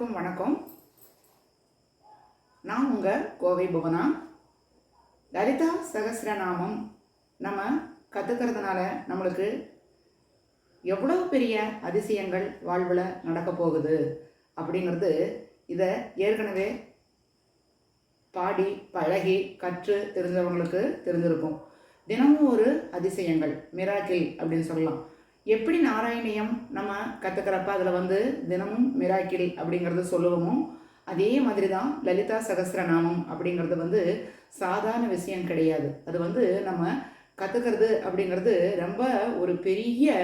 அனைவருக்கும் வணக்கம். நான் உங்கள் கோவை புவனா. லலிதா சகசிரநாமம் நம்ம கற்றுக்கிறதுனால நம்மளுக்கு எவ்வளவு பெரிய அதிசயங்கள் வாழ்வில் நடக்க போகுது அப்படிங்கிறது இதை ஏற்கனவே பாடி பழகி கற்று தெரிஞ்சவங்களுக்கு தெரிஞ்சிருக்கும். தினமும் ஒரு அதிசயங்கள் மிராக்கில் அப்படின்னு சொல்லலாம். எப்படி நாராயணியம் நம்ம கற்றுக்கிறப்ப அதில் வந்து தினமும் மிராக்கிள் அப்படிங்கிறது சொல்லுவோமோ அதே மாதிரி தான் லலிதா சகசிரநாமம் அப்படிங்கிறது வந்து சாதாரண விஷயம் கிடையாது. அது வந்து நம்ம கற்றுக்கிறது அப்படிங்கிறது ரொம்ப ஒரு பெரிய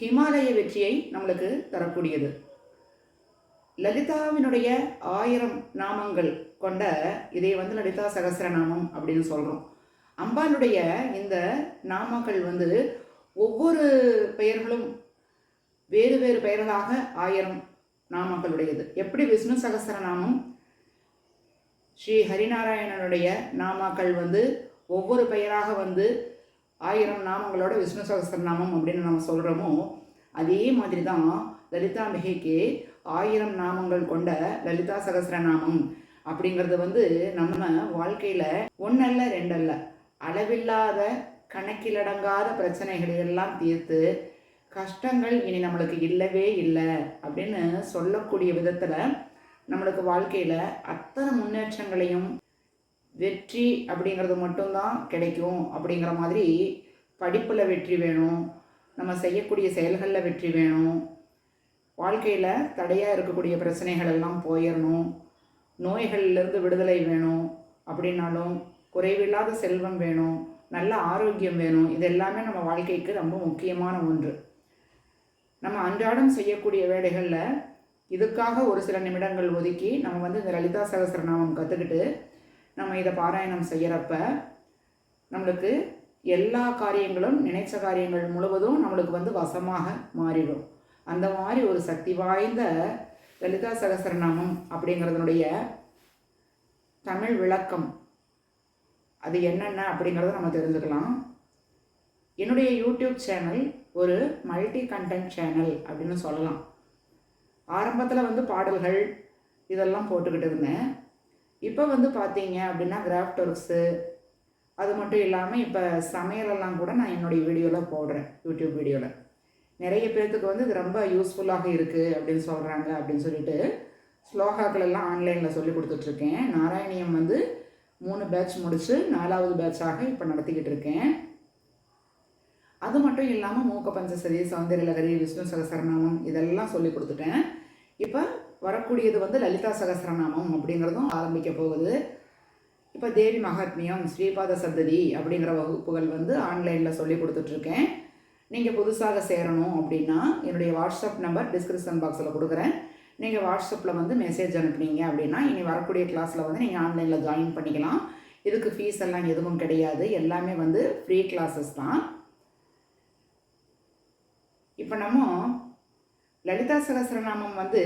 ஹிமாலய வெற்றியை நம்மளுக்கு தரக்கூடியது. லலிதாவினுடைய ஆயிரம் நாமங்கள் கொண்ட இதை வந்து லலிதா சகசிரநாமம் அப்படின்னு சொல்கிறோம் அம்பாளுடைய இந்த நாமங்கள் வந்து ஒவ்வொரு பெயர்களும் வேறு வேறு பெயர்களாக ஆயிரம் நாமங்களுடையது. எப்படி விஷ்ணு சகஸ்ரநாமம் ஸ்ரீ ஹரிநாராயணனுடைய நாமாக்கள் வந்து ஒவ்வொரு பெயராக வந்து ஆயிரம் நாமங்களோட விஷ்ணு சகசரநாமம் அப்படின்னு நம்ம சொல்கிறோமோ அதே மாதிரி தான் லலிதாம்பிகைக்கு ஆயிரம் நாமங்கள் கொண்ட லலிதா சகசரநாமம் அப்படிங்கிறது வந்து நம்ம வாழ்க்கையில் ஒன்றல்ல ரெண்டல்ல. அளவில்லாத கணக்கிலடங்காத பிரச்சனைகளை எல்லாம் தீர்த்து கஷ்டங்கள் இனி நம்மளுக்கு இல்லவே இல்லை அப்படின்னு சொல்லக்கூடிய விதத்தில் நம்மளுக்கு வாழ்க்கையில் அத்தனை முன்னேற்றங்களையும் வெற்றி அப்படிங்கிறது மட்டும்தான் கிடைக்கும் அப்படிங்கிற மாதிரி படிப்பில் வெற்றி வேணும் நம்ம செய்யக்கூடிய செயல்களில் வெற்றி வேணும் வாழ்க்கையில் தடையாக இருக்கக்கூடிய பிரச்சனைகள் எல்லாம் போயிடணும் நோய்கள்லேருந்து விடுதலை வேணும் அப்படின்னாலும் குறைவில்லாத செல்வம் வேணும் நல்ல ஆரோக்கியம் வேணும். இது எல்லாமே நம்ம வாழ்க்கைக்கு ரொம்ப முக்கியமான ஒன்று. நம்ம அன்றாடம் செய்யக்கூடிய வேலைகளில் இதுக்காக ஒரு சில நிமிடங்கள் ஒதுக்கி நம்ம வந்து இந்த லலிதா சகசரநாமம் கற்றுக்கிட்டு நம்ம இதை பாராயணம் செய்கிறப்ப நம்மளுக்கு எல்லா காரியங்களும் நினைச்ச காரியங்கள் முழுவதும் நம்மளுக்கு வந்து வசமாக மாறிடும். அந்த மாதிரி ஒரு சக்தி வாய்ந்த லலிதா சகசரநாமம் அப்படிங்கிறதுனுடைய தமிழ் விளக்கம் அது என்னென்ன அப்படிங்கிறத நம்ம தெரிஞ்சுக்கலாம். என்னுடைய யூடியூப் சேனல் ஒரு மல்டி கண்டென்ட் சேனல் அப்படின்னு சொல்லலாம். ஆரம்பத்தில் வந்து பாடல்கள் இதெல்லாம் போட்டுக்கிட்டு இருந்தேன். இப்போ வந்து பார்த்தீங்க அப்படின்னா கிராஃப்ட் ஒர்க்ஸு அது மட்டும் இல்லாமல் இப்போ சமையலெல்லாம் கூட நான் என்னுடைய வீடியோவில் போடுறேன் யூடியூப் வீடியோவில் நிறைய பேர்த்துக்கு வந்து இது ரொம்ப யூஸ்ஃபுல்லாக இருக்குது அப்படின்னு சொல்கிறாங்க அப்படின்னு சொல்லிட்டு ஸ்லோகாக்கள் எல்லாம் ஆன்லைனில் சொல்லி கொடுத்துட்ருக்கேன் நாராயணியம் வந்து மூணு பேட்ச் முடித்து நாலாவது பேட்சாக இப்போ நடத்திக்கிட்டு இருக்கேன். அது மட்டும் இல்லாமல் மூக்க பஞ்சசரி சௌந்தரியலகரி விஷ்ணு சகசரநாமம் இதெல்லாம் சொல்லி கொடுத்துட்டேன். இப்போ வரக்கூடியது வந்து லலிதா சகசரநாமம் அப்படிங்கிறதும் ஆரம்பிக்க போகுது. இப்போ தேவி மகாத்மியம் ஸ்ரீபாத சந்ததி அப்படிங்கிற வகுப்புகள் வந்து ஆன்லைனில் சொல்லி கொடுத்துட்ருக்கேன். நீங்கள் புதுசாக சேரணும் அப்படின்னா என்னுடைய வாட்ஸ்அப் நம்பர் டிஸ்கிரிப்ஷன் பாக்ஸில் கொடுக்குறேன். நீங்கள் வாட்ஸ்அப்பில் வந்து மெசேஜ் அனுப்புனீங்க அப்படின்னா இனி வரக்கூடிய கிளாஸில் வந்து நீங்கள் ஆன்லைனில் ஜாயின் பண்ணிக்கலாம். இதுக்கு ஃபீஸ் எல்லாம் எதுவும் கிடையாது. எல்லாமே வந்து ஃப்ரீ கிளாஸஸ் தான். இப்போ நம்ம லலிதா சகசரநாமம் வந்து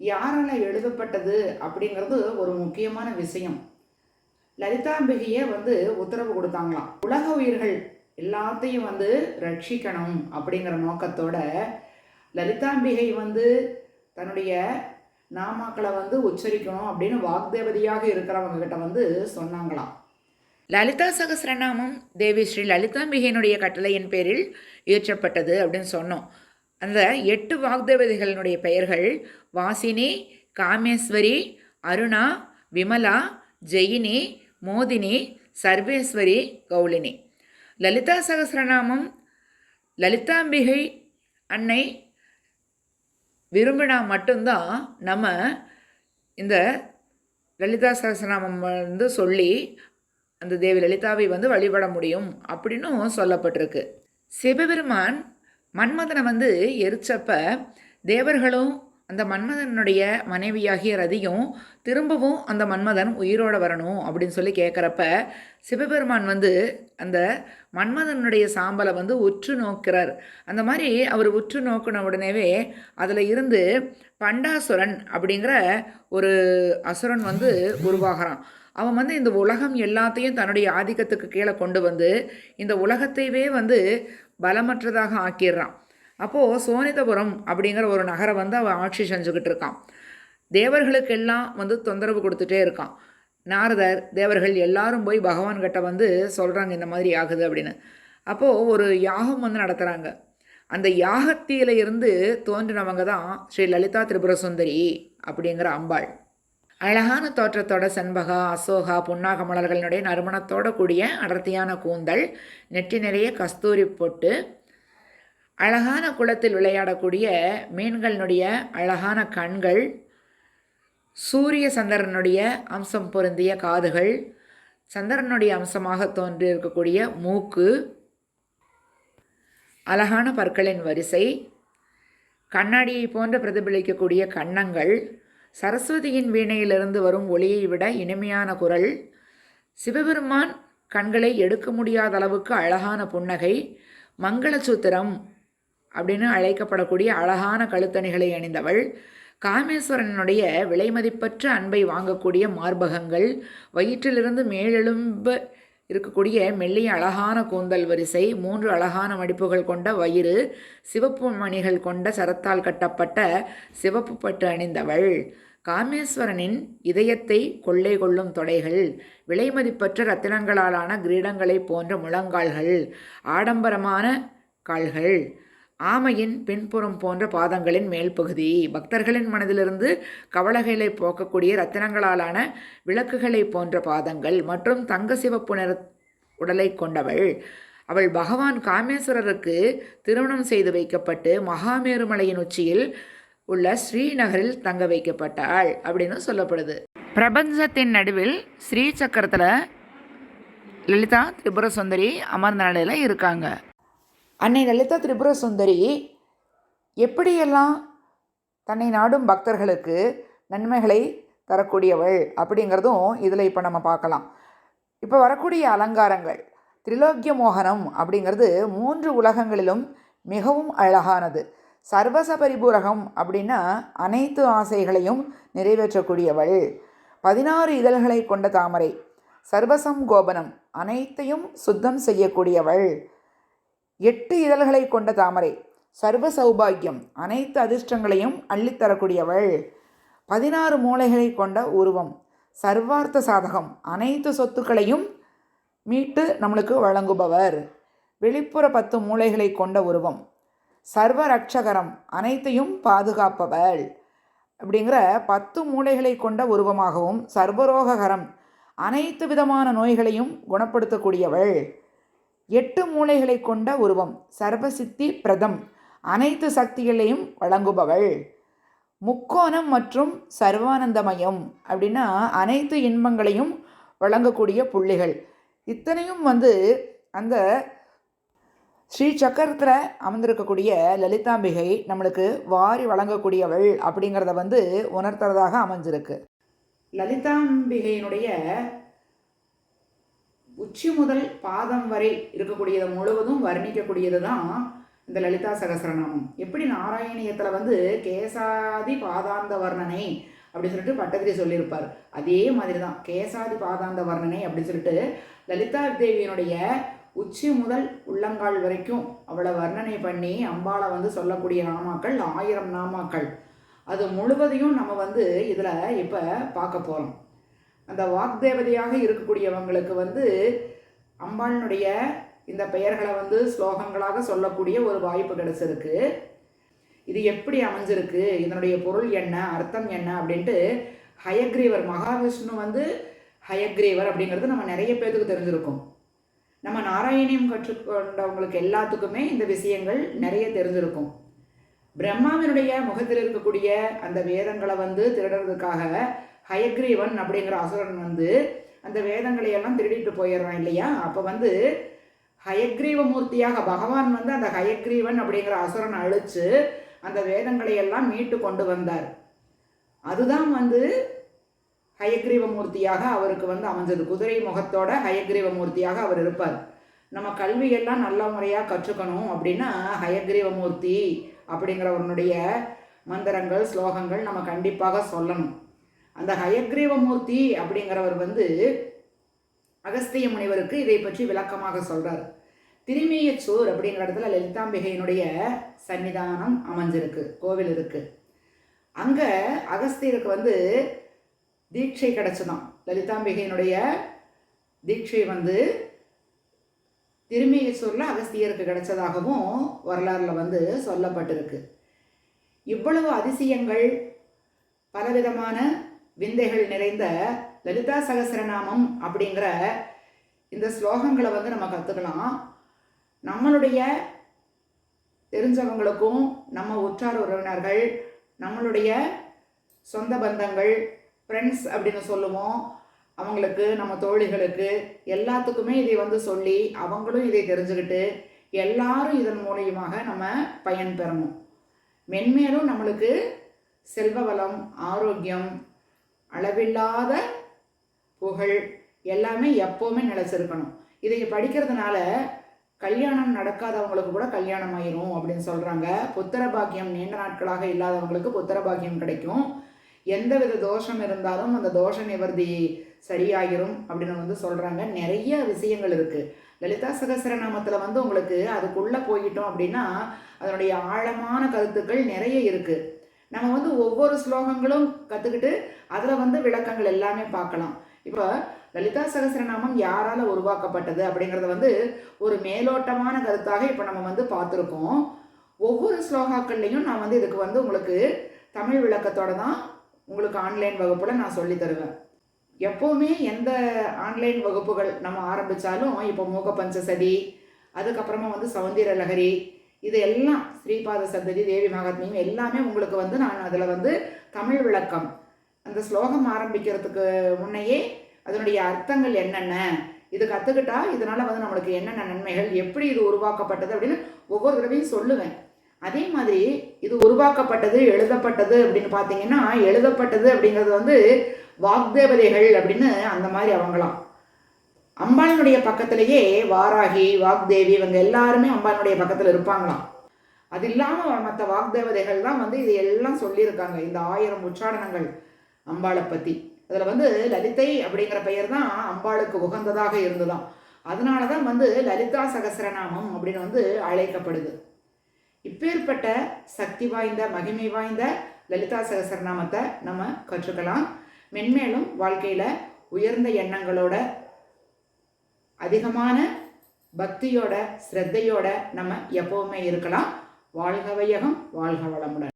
யாரால் எழுதப்பட்டது அப்படிங்கிறது ஒரு முக்கியமான விஷயம். லலிதாம்பிகையே வந்து உத்தரவு கொடுத்தாங்களாம். உலக உயிர்கள் எல்லாத்தையும் வந்து ரட்சிக்கணும் அப்படிங்கிற நோக்கத்தோட லலிதாம்பிகை வந்து தன்னுடைய நாமாக்களை வந்து உச்சரிக்கணும் அப்படின்னு வாக்தேவதியாக இருக்கிறவங்க கிட்ட வந்து சொன்னாங்களாம். லலிதா சகஸ்ரநாமம் தேவி ஸ்ரீ லலிதாம்பிகையினுடைய கட்டளையின் பேரில் இயற்றப்பட்டது அப்படின்னு சொன்னோம். அந்த எட்டு வாக்தேவதைகளினுடைய பெயர்கள் வாசினி காமேஸ்வரி அருணா விமலா ஜெயினி மோதினி சர்வேஸ்வரி கௌலினி. லலிதா சகஸ்ரநாமம் லலிதாம்பிகை அன்னை விரும்பினா மட்டும்தான் நம்ம இந்த லலிதா சகஸ்ரநாமம் வந்து சொல்லி அந்த தேவி லலிதாவை வந்து வழிபட முடியும் அப்படின்னும் சொல்லப்பட்டிருக்கு. சிவபெருமான் மன்மதனை வந்து எரிச்சப்ப தேவர்களும் அந்த மன்மதனுடைய மனைவியாகிய ரதியும் திரும்பவும் அந்த மன்மதன் உயிரோட வரணும் அப்படின்னு சொல்லி கேட்குறப்ப சிவபெருமான் வந்து அந்த மன்மதனுடைய சாம்பலை வந்து உற்று நோக்கிறார். அந்த மாதிரி அவர் உற்று நோக்கின உடனேவே அதில் இருந்து பண்டாசுரன் அப்படிங்கிற ஒரு அசுரன் வந்து உருவாகிறான். அவன் வந்து இந்த உலகம் எல்லாத்தையும் தன்னுடைய ஆதிக்கத்துக்கு கீழே கொண்டு வந்து இந்த உலகத்தையவே வந்து பலமற்றதாக ஆக்கிடுறான். அப்போது சோனிதபுரம் அப்படிங்கிற ஒரு நகரை வந்து அவன் ஆட்சி செஞ்சுக்கிட்டு இருக்கான். தேவர்களுக்கெல்லாம் வந்து தொந்தரவு கொடுத்துட்டே இருக்கான். நாரதர் தேவர்கள் எல்லாரும் போய் பகவான் கிட்ட வந்து சொல்கிறாங்க இந்த மாதிரி ஆகுது அப்படின்னு. அப்போது ஒரு யாகம் வந்து நடத்துகிறாங்க அந்த யாகத்தியில இருந்து தோன்றினவங்க தான் ஸ்ரீ லலிதா திரிபுர சுந்தரி அப்படிங்கிற அம்பாள். அழகான தோற்றத்தோட செண்பகா அசோகா புன்னாக மலர்களினுடைய நறுமணத்தோட கூடிய அடர்த்தியான கூந்தல் நெற்றி நிறைய கஸ்தூரி போட்டு அழகான குளத்தில் விளையாடக்கூடிய மீன்களினுடைய அழகான கண்கள் சூரிய சந்திரனுடைய அம்சம் பொருந்திய காதுகள் சந்திரனுடைய அம்சமாக தோன்றி இருக்கக்கூடிய மூக்கு அழகான பற்களின் வரிசை கண்ணாடியை போன்ற பிரதிபலிக்கக்கூடிய கன்னங்கள் சரஸ்வதியின் வீணையிலிருந்து வரும் ஒளியை விட இனிமையான குரல் சிவபெருமான் கண்களை எடுக்க முடியாத அளவுக்கு அழகான புன்னகை மங்களசூத்திரம் அப்படின்னு அழைக்கப்படக்கூடிய அழகான கழுத்தணிகளை அணிந்தவள். காமேஸ்வரனுடைய விலைமதிப்பற்ற அன்பை வாங்கக்கூடிய மார்பகங்கள் வயிற்றிலிருந்து மேலெழும்ப இருக்கக்கூடிய மெல்லிய அழகான கூந்தல் வரிசை மூன்று அழகான மடிப்புகள் கொண்ட வயிறு சிவப்பு மணிகள் கொண்ட சரத்தால் கட்டப்பட்ட சிவப்பு பட்டு அணிந்தவள். காமேஸ்வரனின் இதயத்தை கொள்ளை கொள்ளும் தொடைகள் விலைமதிப்பற்ற ரத்தினங்களாலான கிரீடங்களை போன்ற முழங்கால்கள் ஆடம்பரமான கால்கள். ஆமையின் பின்புறம் போன்ற பாதங்களின் மேல் பகுதி பக்தர்களின் மனதிலிருந்து கவலைகளை போக்கக்கூடிய ரத்தினங்களாலான விளக்குகளை போன்ற பாதங்கள் மற்றும் தங்க சிவப்பு நிற உடலை கொண்டவள். அவள் பகவான் காமேஸ்வரருக்கு திருமணம் செய்து வைக்கப்பட்டு மகாமேருமலையின் உச்சியில் உள்ள ஸ்ரீநகரில் தங்க வைக்கப்பட்டாள் அப்படின்னு சொல்லப்படுது. பிரபஞ்சத்தின் நடுவில் ஸ்ரீ சக்கரத்தில் லலிதா திரிபுர சுந்தரி அமர்ந்த நிலையில் இருக்காங்க. அன்னை லலிதா திரிபுர சுந்தரி எப்படியெல்லாம் தன்னை நாடும் பக்தர்களுக்கு நன்மைகளை தரக்கூடியவள் அப்படிங்கிறதும் இதில் இப்போ நம்ம பார்க்கலாம். இப்போ வரக்கூடிய அலங்காரங்கள் திரிலோக்கிய மோகனம் அப்படிங்கிறது மூன்று உலகங்களிலும் மிகவும் அழகானது. சர்வச பரிபூரகம் அப்படின்னா அனைத்து ஆசைகளையும் நிறைவேற்றக்கூடியவள். பதினாறு இதழ்களை கொண்ட தாமரை சர்வசம் கோபனம் அனைத்தையும் சுத்தம் செய்யக்கூடியவள். எட்டு இதழ்களை கொண்ட தாமரை. சர்வ சௌபாகியம். அனைத்து அதிர்ஷ்டங்களையும் அள்ளித்தரக்கூடியவள் பதினாறு மூளைகளை கொண்ட உருவம். சர்வார்த்த சாதகம். அனைத்து சொத்துக்களையும் மீட்டு நம்மளுக்கு வழங்குபவர். வெளிப்புற பத்து மூளைகளை கொண்ட உருவம். சர்வ ரட்சகரம் அனைத்தையும் பாதுகாப்பவள். அப்படிங்கிற பத்து மூளைகளை கொண்ட உருவமாகவும் சர்வரோககரம். அனைத்து விதமான நோய்களையும் குணப்படுத்தக்கூடியவள். எட்டு மூளைகளை கொண்ட உருவம் சர்வசித்தி பிரதம் அனைத்து சக்திகளையும் வழங்குபவள். முக்கோணம் மற்றும் சர்வானந்தமயம் அப்படின்னா அனைத்து இன்பங்களையும் வழங்கக்கூடிய புள்ளிகள். இத்தனையும் வந்து அந்த ஸ்ரீ சக்கரத்தில் அமர்ந்திருக்கக்கூடிய லலிதாம்பிகை நம்மளுக்கு வாரி வழங்கக்கூடியவள் அப்படிங்கிறத வந்து உணர்த்துறதாக அமைஞ்சிருக்கு. லலிதாம்பிகையினுடைய உச்சி முதல் பாதம் வரை இருக்கக்கூடியது முழுவதும் வர்ணிக்கக்கூடியது தான் இந்த லலிதா சகசரநாமம். எப்படி நாராயணியத்தில் வந்து கேசாதி பாதாந்த வர்ணனை அப்படின்னு சொல்லிட்டு பட்டதிரி சொல்லியிருப்பார். அதே மாதிரி தான் கேசாதி பாதாந்த வர்ணனை அப்படின்னு சொல்லிட்டு லலிதா தேவியினுடைய உச்சி முதல் உள்ளங்கால் வரைக்கும் அவளை வர்ணனை பண்ணி அம்பாளை வந்து சொல்லக்கூடிய நாமாக்கள் ஆயிரம் நாமாக்கள். அது முழுவதையும் நம்ம வந்து இதில் இப்போ பார்க்க போகிறோம் அந்த வாக்தேவதையாக இருக்கக்கூடியவங்களுக்கு வந்து அம்பாளினுடைய இந்த பெயர்களை வந்து ஸ்லோகங்களாக சொல்லக்கூடிய ஒரு வாய்ப்பு கிடைச்சிருக்கு. இது எப்படி அமைஞ்சிருக்கு? இதனுடைய பொருள் என்ன? அர்த்தம் என்ன? அப்படின்ட்டு ஹயக்ரீவர் மகாவிஷ்ணு வந்து ஹயக்ரீவர் அப்படிங்கிறது நம்ம நிறைய பேர்த்துக்கு தெரிஞ்சிருக்கும். நம்ம நாராயணியம் கற்றுக்கொண்டவங்களுக்கு எல்லாத்துக்குமே இந்த விஷயங்கள் நிறைய தெரிஞ்சிருக்கும். பிரம்மாவினுடைய முகத்தில் இருக்கக்கூடிய அந்த வேதங்களை வந்து திருடுறதுக்காக ஹயக்ரீவன் அப்படிங்கிற அசுரன் வந்து அந்த வேதங்களை எல்லாம் திருடிட்டு போயிடுறான் இல்லையா? அப்போ வந்து ஹயக்ரீவ மூர்த்தியாக பகவான் வந்து அந்த ஹயக்ரீவன் அப்படிங்கிற அசுரன் அழிச்சு அந்த வேதங்களை எல்லாம் மீட்டு கொண்டு வந்தார். அதுதான் வந்து ஹயக்ரீவ மூர்த்தியாக அவருக்கு வந்து அமைஞ்சது. குதிரை முகத்தோட ஹயக்ரீவ மூர்த்தியாக அவர் இருப்பார். நம்ம கல்வியெல்லாம் நல்ல முறையாக கற்றுக்கணும் அப்படின்னா ஹயக்ரீவ மூர்த்தி அப்படிங்கிறவனுடைய மந்திரங்கள் ஸ்லோகங்கள் நம்ம கண்டிப்பாக சொல்லணும். அந்த ஹயக்ரீவமூர்த்தி அப்படிங்கிறவர் வந்து அகஸ்திய முனிவருக்கு இதை பற்றி விளக்கமாக சொல்கிறார் திருமேயச்சூர் அப்படிங்கிற இடத்துல லலிதாம்பிகையினுடைய சன்னிதானம் அமைஞ்சிருக்கு கோவில் இருக்குது அங்கே அகஸ்தியருக்கு வந்து தீட்சை கிடச்சிதான் லலிதாம்பிகையினுடைய தீட்சை வந்து திருமேயச்சூரில் அகஸ்தியருக்கு கிடைச்சதாகவும் வரலாறில் வந்து சொல்லப்பட்டிருக்கு. இவ்வளவு அதிசயங்கள் பலவிதமான விந்தைகள் நிறைந்த லலிதா சகசரநாமம் அப்படிங்கிற இந்த ஸ்லோகங்களை வந்து நம்ம கற்றுக்கலாம் நம்மளுடைய தெரிஞ்சவங்களுக்கும் நம்ம உற்றார் உறவினர்கள் நம்மளுடைய சொந்த பந்தங்கள் ஃப்ரெண்ட்ஸ் அப்படின்னு சொல்லுவோம். அவங்களுக்கு நம்ம தோழிகளுக்கு எல்லாத்துக்குமே இதை வந்து சொல்லி அவங்களும் இதை தெரிஞ்சுக்கிட்டு எல்லாரும் இதன் மூலியமாக நம்ம பயன்பெறணும் மென்மேலும் நம்மளுக்கு செல்வ வளம் ஆரோக்கியம் அளவில்லாத புகழ் எல்லாமே எப்போவுமே நிலச்சிருக்கணும். இதை படிக்கிறதுனால கல்யாணம் நடக்காதவங்களுக்கு கூட கல்யாணம் ஆயிரும் அப்படின்னு சொல்கிறாங்க புத்திர பாக்கியம் நீண்ட நாட்களாக இல்லாதவங்களுக்கு புத்திர பாக்கியம் கிடைக்கும். எந்தவித தோஷம் இருந்தாலும் அந்த தோஷ நிவர்த்தி சரியாகிரும் அப்படின்னு வந்து சொல்கிறாங்க நிறைய விஷயங்கள் இருக்குது லலிதா சகசரநாமத்தில் வந்து உங்களுக்கு அதுக்குள்ளே போயிட்டோம் அப்படின்னா அதனுடைய ஆழமான கருத்துக்கள் நிறைய இருக்குது நம்ம வந்து ஒவ்வொரு ஸ்லோகங்களும் கற்றுக்கிட்டு அதில் வந்து விளக்கங்கள் எல்லாமே பார்க்கலாம். இப்போ லலிதா சகசரநாமம் யாரால் உருவாக்கப்பட்டது அப்படிங்கிறத வந்து ஒரு மேலோட்டமான கருத்தாக இப்போ நம்ம வந்து பார்த்துருக்கோம். ஒவ்வொரு ஸ்லோகாக்கள்லையும் நான் வந்து இதுக்கு வந்து உங்களுக்கு தமிழ் விளக்கத்தோட தான் உங்களுக்கு ஆன்லைன் வகுப்பில் நான் சொல்லி தருவேன். எப்போவுமே எந்த ஆன்லைன் வகுப்புகள் நம்ம ஆரம்பித்தாலும் இப்போ மூக பஞ்சசதி அதுக்கப்புறமா வந்து சௌந்தர லகரி இது எல்லாம் ஸ்ரீபாத சந்ததி தேவி மகாத்மியம் எல்லாமே உங்களுக்கு வந்து நான் அதில் வந்து தமிழ் விளக்கம் அந்த ஸ்லோகம் ஆரம்பிக்கிறதுக்கு முன்னையே அதனுடைய அர்த்தங்கள் என்னென்ன? இது கற்றுக்கிட்டா இதனால் வந்து நம்மளுக்கு என்னென்ன நன்மைகள்? எப்படி இது உருவாக்கப்பட்டது? அப்படின்னு ஒவ்வொரு தடவையும் சொல்லுவேன். அதே மாதிரி இது உருவாக்கப்பட்டது எழுதப்பட்டது அப்படின்னு பார்த்தீங்கன்னா எழுதப்பட்டது அப்படிங்கிறது வந்து வாக்தேவதைகள் அப்படின்னு அந்த மாதிரி அவங்களாம். அம்பாளினுடைய பக்கத்திலேயே வாராகி வாக்தேவி இவங்க எல்லாருமே அம்பாளினுடைய பக்கத்தில் இருப்பாங்களாம். அது இல்லாமல் மற்ற வாக்தேவதைகள் தான் வந்து இது எல்லாம் சொல்லியிருக்காங்க. இந்த ஆயிரம் உச்சாடனங்கள் அம்பாளை பற்றி அதில் வந்து லலிதை அப்படிங்கிற பெயர் தான் அம்பாளுக்கு உகந்ததாக இருந்ததாம். அதனால தான் வந்து லலிதா சகசரநாமம் அப்படின்னு வந்து அழைக்கப்படுது. இப்பேற்பட்ட சக்தி வாய்ந்த மகிமை வாய்ந்த லலிதா சகசரநாமத்தை நம்ம கற்றுக்கலாம். மென்மேலும் வாழ்க்கையில் உயர்ந்த எண்ணங்களோட அதிகமான பக்தியோட ஸ்ரத்தையோட நம்ம எப்பவுமே இருக்கலாம். வாழ்க வையகம் வாழ்க வளமுடன்.